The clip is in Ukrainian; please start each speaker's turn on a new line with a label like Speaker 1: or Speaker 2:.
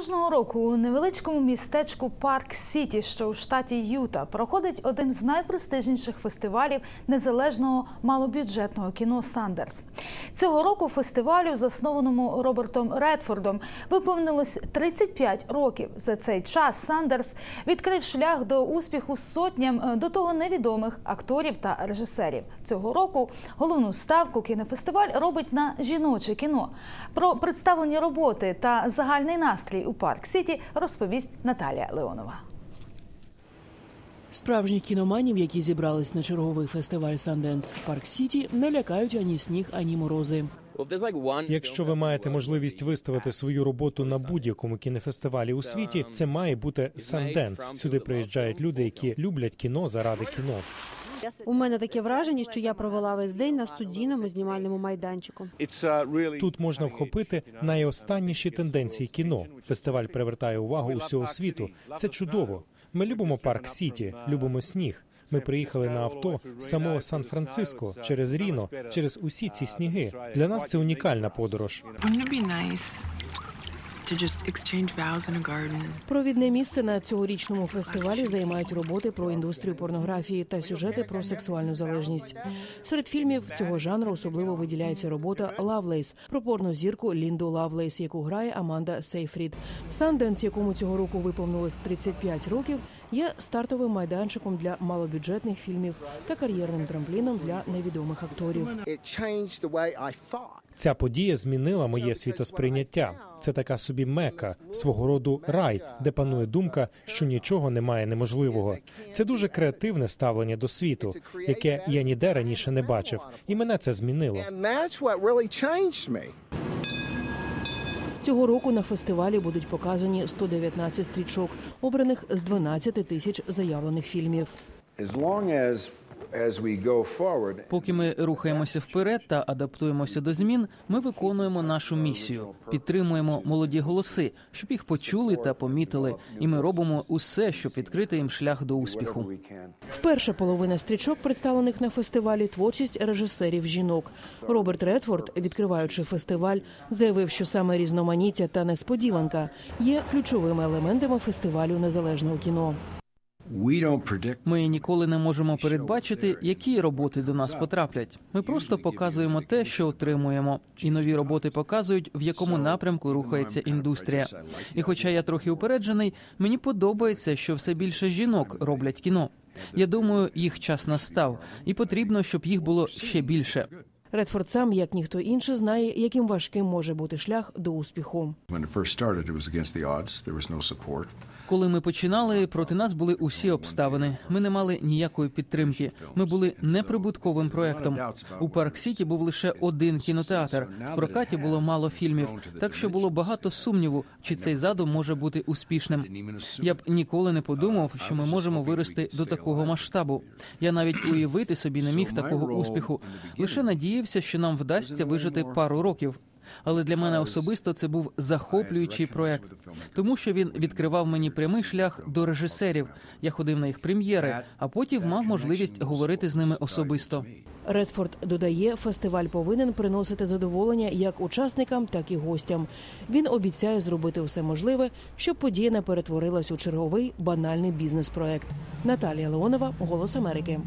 Speaker 1: Кожного року у невеличкому містечку Парк Сіті, що у штаті Юта, проходить один з найпрестижніших фестивалів незалежного малобюджетного кіно Сандерс. Цього року фестивалю, заснованому Робертом Редфордом, виповнилось 35 років. За цей час Сандерс відкрив шлях до успіху сотням е, до того невідомих акторів та режисерів. Цього року головну ставку кінофестиваль робить на жіноче кіно. Про представлені роботи та загальний настрій у Парк Сіті розповість Наталія Леонова.
Speaker 2: Справжніх кіноманів, які зібрались на черговий фестиваль Санденс в Парк Сіті, не лякають ані сніг, ані морози.
Speaker 3: Якщо ви маєте можливість виставити свою роботу на будь-якому кінофестивалі у світі, це має бути Санденс. Сюди приїжджають люди, які люблять кіно заради кіно.
Speaker 4: У мене таке враження, що я провела весь день на студійному знімальному майданчику.
Speaker 3: Тут можна вхопити найостанніші тенденції кіно. Фестиваль привертає увагу усього світу. Це чудово. Ми любимо парк Сіті, любимо сніг. Ми приїхали на авто з самого Сан-Франциско через Ріно, через усі ці сніги. Для нас це унікальна подорож.
Speaker 2: Провідне місце на цьогорічному фестивалі займають роботи про індустрію порнографії та сюжети про сексуальну залежність. Серед фільмів цього жанру особливо виділяється робота Лавлейс про порнозірку Лінду Лавлейс, яку грає Аманда Сейфрід. Санденс, якому цього року виповнилось 35 років, є стартовим майданчиком для малобюджетних фільмів та кар'єрним трампліном для невідомих акторів.
Speaker 3: Ця подія змінила моє світосприйняття. Це така собі мека, свого роду рай, де панує думка, що нічого немає неможливого. Це дуже креативне ставлення до світу, яке я ніде раніше не бачив, і мене це змінило.
Speaker 2: Цього року на фестивалі будуть показані 119 стрічок, обраних з 12 тисяч заявлених фільмів.
Speaker 5: Поки ми рухаємося вперед та адаптуємося до змін, ми виконуємо нашу місію, підтримуємо молоді голоси, щоб їх почули та помітили. І ми робимо усе, щоб відкрити їм шлях до успіху.
Speaker 2: Вперше половина стрічок, представлених на фестивалі, творчість режисерів жінок. Роберт Редфорд, відкриваючи фестиваль, заявив, що саме різноманіття та несподіванка є ключовими елементами фестивалю незалежного кіно.
Speaker 5: Ми ніколи не можемо передбачити, які роботи до нас потраплять. Ми просто показуємо те, що отримуємо, і нові роботи показують, в якому напрямку рухається індустрія. І, хоча я трохи упереджений, мені подобається, що все більше жінок роблять кіно. Я думаю, їх час настав, і потрібно, щоб їх було ще більше.
Speaker 2: Редфорд сам, як ніхто інший, знає, яким важким може бути шлях до успіху.
Speaker 5: Коли ми починали, проти нас були усі обставини. Ми не мали ніякої підтримки. Ми були неприбутковим проектом. У Парк Сіті був лише один кінотеатр. В прокаті було мало фільмів, так що було багато сумніву, чи цей задум може бути успішним. Я б ніколи не подумав, що ми можемо вирости до такого масштабу. Я навіть уявити собі не міг такого успіху. Лише надіявся, що нам вдасться вижити пару років. Але для мене особисто це був захоплюючий проект, тому що він відкривав мені прямий шлях до режисерів. Я ходив на їх прем'єри, а потім мав можливість говорити з ними особисто.
Speaker 2: Редфорд додає, фестиваль повинен приносити задоволення як учасникам, так і гостям. Він обіцяє зробити все можливе, щоб подія не перетворилась у черговий банальний бізнес-проект. Наталія Леонова, Голос Америки.